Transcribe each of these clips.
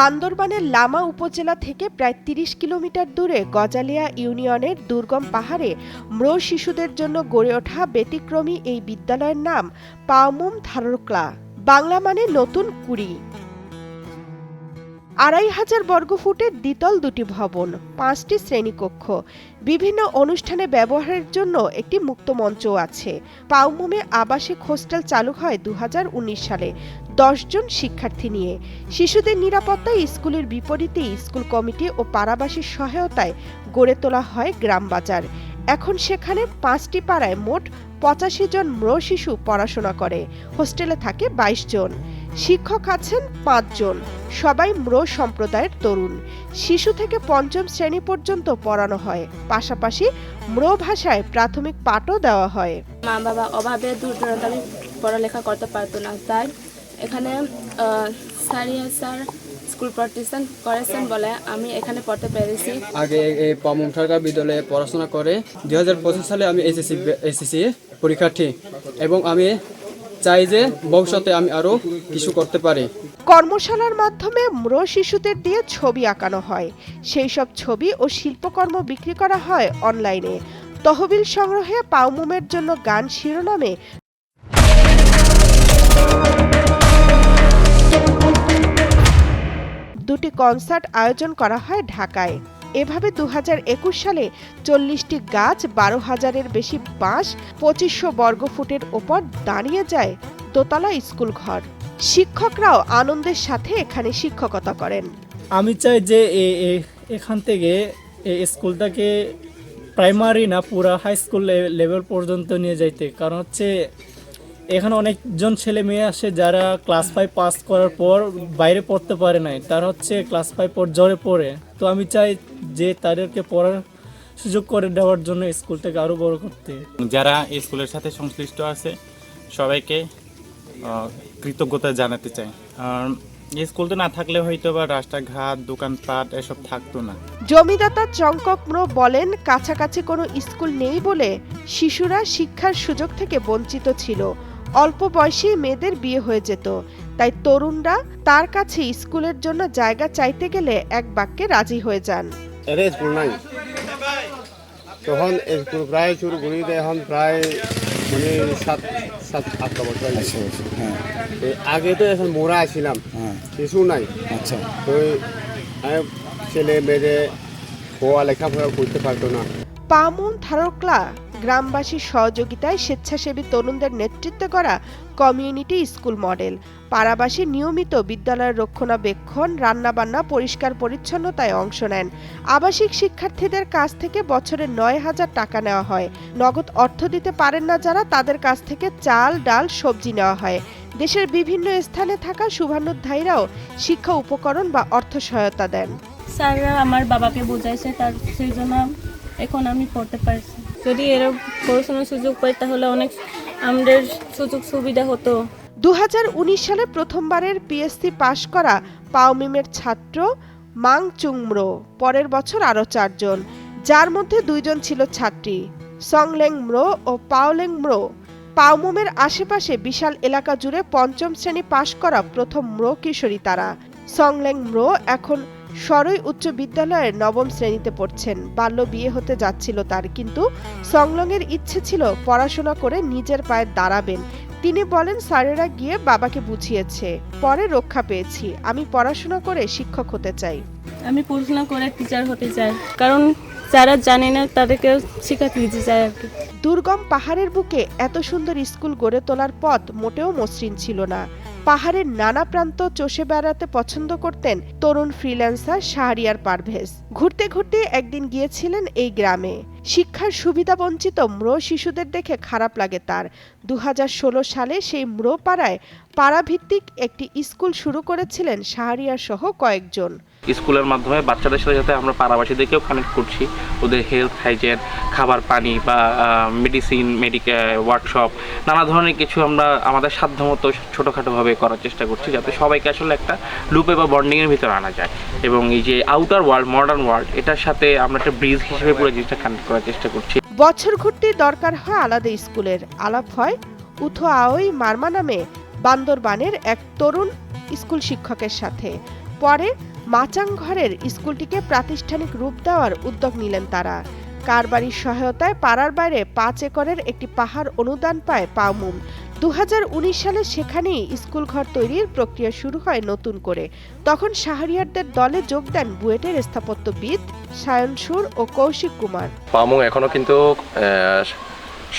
বান্দরবানের লামা উপজেলা থেকে প্রায় তিরিশ কিলোমিটার দূরে গজালিয়া ইউনিয়নের দুর্গম পাহাড়ে ম্র শিশুদের জন্য গড়ে ওঠা ব্যতিক্রমী এই বিদ্যালয়ের নাম পাওমুম ধারকলা বাংলা মানে নতুন কুড়ি। আড়াই হাজার বর্গফুটের দ্বিতল দুটি ভবন, পাঁচটি শ্রেণীকক্ষ। বিভিন্ন অনুষ্ঠানে ব্যবহারের জন্য একটি মুক্ত মঞ্চও আছে। পাউমুমে আবাসিক হোস্টেল চালু হয় দু হাজার উনিশ সালে। দশজন শিক্ষার্থী নিয়ে। শিশুদের নিরাপত্তায় স্কুলের বিপরীতে স্কুল কমিটি ও পাড়াবাসীর সহায়তায় গড়ে তোলা হয় গ্রামবাজার এখন সেখানে পাঁচটি পাড়ায় মোট পঁচাশি জন ম্র শিশু পড়াশোনা করে। হোস্টেলে থাকে বাইশ জন। শিক্ষক আছেন পাঁচজন সবাই ম্র সম্প্রদায়ের তরুণ। শিশু থেকে পঞ্চম শ্রেণি পর্যন্ত পড়ানো হয়। পাশাপাশি ম্র ভাষায় প্রাথমিক পাঠও দেওয়া হয়। মা বাবা অভাবে দূর দূরান্ত পড়ালেখা করতে পারতো না। তাই এখানে সারিয়া স্যার স্কুল প্রতিষ্ঠান করেছেন বলে আমি এখানে পড়তে পেরেছি। আগে এই পামুম সরকার বিদ্যালয়ে পড়াশোনা করে। দুই হাজার পঁচিশ সালে আমি এসএসসি এসএসসি পরীক্ষার্থী এবং আমি চাই যে ভবিষ্যতে আমি আরও কিছু করতে পারি। কর্মশালার মাধ্যমে ম্র শিশুদের দিয়ে ছবি আঁকানো হয়। সেই সব ছবি ও শিল্পকর্ম বিক্রি করা হয় অনলাইনে। তহবিল সংগ্রহে পাউমুমের জন্য গান শিরোনামে দুটি কনসার্ট আয়োজন করা হয় ঢাকায়। এভাবে দু হাজার একুশ সালে চল্লিশটি গাছ বারো হাজারের বেশি বাঁশ পঁচিশশো বর্গফুটের ওপর দাঁড়িয়ে যায় দোতলা স্কুল ঘর। শিক্ষকরাও আনন্দের সাথে এখানে শিক্ষকতা করেন। আমি চাই যে এখান থেকে স্কুলটাকে প্রাইমারি না পুরা হাই স্কুল লেভেল পর্যন্ত নিয়ে যাইতে। কারণ হচ্ছে এখানে অনেকজন ছেলে মেয়ে আসে যারা ক্লাস ফাইভ পাস করার পর বাইরে পড়তে পারে নাই। তারা হচ্ছে ক্লাস ফাইভ পর জ্বরে পড়ে। তো আমি চাই যে তাদেরকে পড়ার সুযোগ করে দেওয়ার জন্য স্কুলটাকে আরও বড় করতে। যারা স্কুলের সাথে সংশ্লিষ্ট আছে সবাইকে কৃতজ্ঞতা জানাতে চাই। স্কুলটা না থাকলে হয়তো বা রাস্তাঘাট দোকানপাট এসব থাকতো না। জমিদাতা চঙ্কক ম্র বলেন কাছাকাছি কোনো স্কুল নেই বলে শিশুরা শিক্ষার সুযোগ থেকে বঞ্চিত ছিল। অল্প বয়সী মেয়েদের বিয়ে হয়ে যেত। তাই তরুণরা তার কাছে স্কুলের জন্য জায়গা চাইতে গেলে এক বাক্যে রাজি হয়ে যান। স্কুল নাই। তখন স্কুল প্রায় শুরু করি এখন প্রায় মানে সাত সাত আটটা বছর আগে। আগে তো এখন মোড়া আসছিলাম কিছু নাই। আচ্ছা। তো ছেলে মেয়েদের পড়া লেখাপড়া করতে পারতো না। পামুন থারকলা গ্রামবাসীর সহযোগিতায় স্বেচ্ছাসেবী তরুণদের নেতৃত্বে করা কমিউনিটি স্কুল মডেল। পাড়াবাসী নিয়মিত বিদ্যালয়ের রক্ষণাবেক্ষণ, রান্নাবান্না, পরিষ্কার পরিচ্ছন্নতায় অংশ নেন। আবাসিক শিক্ষার্থীদের কাছ থেকে বছরে নয় হাজার টাকা নেওয়া হয়। নগদ অর্থ দিতে পারেন না যারা, তাদের কাছ থেকে চাল, ডাল, সবজি নেওয়া হয়। দেশের বিভিন্ন স্থানে থাকা শুভানুধ্যায়ীরাও শিক্ষা উপকরণ বা অর্থ সহায়তা দেন। স্যাররা আমার বাবাকে বুঝাইছে, তার সেই জন্য এখন আমি পড়তে পারছি। যদি এরকম পড়াশোনার সুযোগ পাই তাহলে অনেক আমাদের সুযোগ সুবিধা হতো। দু হাজার উনিশ সালে প্রথমবারের পিএসসি পাশ করা পাওমিমের ছাত্র মাং চুংম্রো, পরের বছর আরও চারজন, যার মধ্যে দুইজন ছিল ছাত্রী সংলেং ম্রো ও পাওলেং ম্রো পাওমুমের আশেপাশে বিশাল এলাকা জুড়ে পঞ্চম শ্রেণি পাশ করা প্রথম ম্রো কিশোরী তারা। সংলেং ম্রো এখন সরই উচ্চ বিদ্যালয়ের নবম শ্রেণীতে পড়ছেন। বাল্য বিয়ে হতে যাচ্ছিল তার কিন্তু সংলংয়ের ইচ্ছে ছিল পড়াশোনা করে নিজের পায়ে দাঁড়াবেন। তিনি বলেন স্যারেরা গিয়ে বাবাকে বুঝিয়েছে পরে রক্ষা পেয়েছি। আমি পড়াশোনা করে শিক্ষক হতে চাই। আমি পড়াশোনা করে টিচার হতে চাই কারণ যারা জানে না তাদেরকে শেখাতে দিতে চাই আর কি। দুর্গম পাহাড়ের বুকে এত সুন্দর স্কুল গড়ে তোলার পথ মোটেও মসৃণ ছিল না। পাহাড়ের নানা প্রান্ত চষে বেড়াতে পছন্দ করতেন তরুণ ফ্রিল্যান্সার শাহরিয়ার পারভেজ। ঘুরতে ঘুরতে একদিন গিয়েছিলেন এই গ্রামে। শিক্ষার সুবিধা বঞ্চিত ম্র শিশুদের দেখে খারাপ লাগে তার। দু হাজার ষোলো সালে সেই ম্র পাড়ায় পাড়াভিত্তিক একটি স্কুল শুরু করেছিলেন শাহরিয়ার সহ কয়েকজন। স্কুলের মাধ্যমে বাচ্চাদের সাথে সাথে আমরা পাড়াবাসীদেরকেও কানেক্ট করছি। ওদের হেলথ হাইজেন খাবার, পানি বা মেডিসিন মেডিকেল ওয়ার্কশপ নানা ধরনের কিছু আমরা আমাদের সাধ্যমতো ছোটোখাটোভাবে করার চেষ্টা করছি যাতে সবাইকে আসলে একটা লুপে বা বন্ডিংয়ের ভিতরে আনা যায়। এবং এই যে আউটার ওয়ার্ল্ড মডার্ন ওয়ার্ল্ড এটার সাথে আমরা একটা ব্রিজ হিসেবে পুরো জিনিসটা কানেক্ট করার চেষ্টা করছি। বছর ঘুরতে দরকার হয় আলাদা স্কুলের। আলাপ হয় উথো আওই মার্মা নামে বান্দরবানের এক তরুণ স্কুল শিক্ষকের সাথে। পরে মাচাংঘরের স্কুলটিকে প্রাতিষ্ঠানিক রূপ দেওয়ার উদ্যোগ নিলেন তারা। কারবারির সহায়তায় পাড়ার বাইরে পাঁচ একরের একটি পাহাড় অনুদান পায় পাউমুম দু হাজার উনিশ সালে সেখানেই স্কুল ঘর তৈরির প্রক্রিয়া শুরু হয় নতুন করে। তখন শাহরিয়ারদের দলে যোগ দেন বুয়েটের স্থাপত্যবিদ সায়ন সুর ও কৌশিক কুমার। পামু এখনও কিন্তু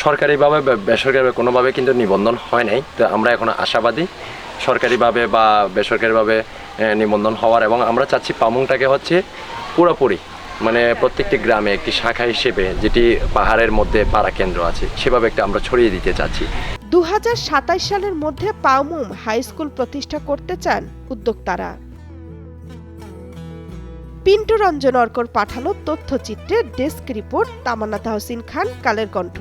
সরকারিভাবে বেসরকারিভাবে কোনোভাবে কিন্তু নিবন্ধন হয় নাই। তো আমরা এখন আশাবাদী সরকারিভাবে বা বেসরকারিভাবে নিবন্ধন হওয়ার এবং আমরা চাচ্ছি পামুংটাকে হচ্ছে পুরোপুরি মানে প্রত্যেকটি গ্রামে একটি শাখা হিসেবে যেটি পাহাড়ের মধ্যে পাড়া কেন্দ্র আছে, সেভাবে একটা আমরা ছড়িয়ে দিতে চাচ্ছি। দু হাজার সাতাশ সালের মধ্যে পাউমুম হাই স্কুল প্রতিষ্ঠা করতে চান উদ্যোক্তারা। পিন্টু রঞ্জন অর্কর পাঠানো তথ্যচিত্রের ডেস্ক রিপোর্ট তামান্না তাহসিন খান, কালের কণ্ঠ।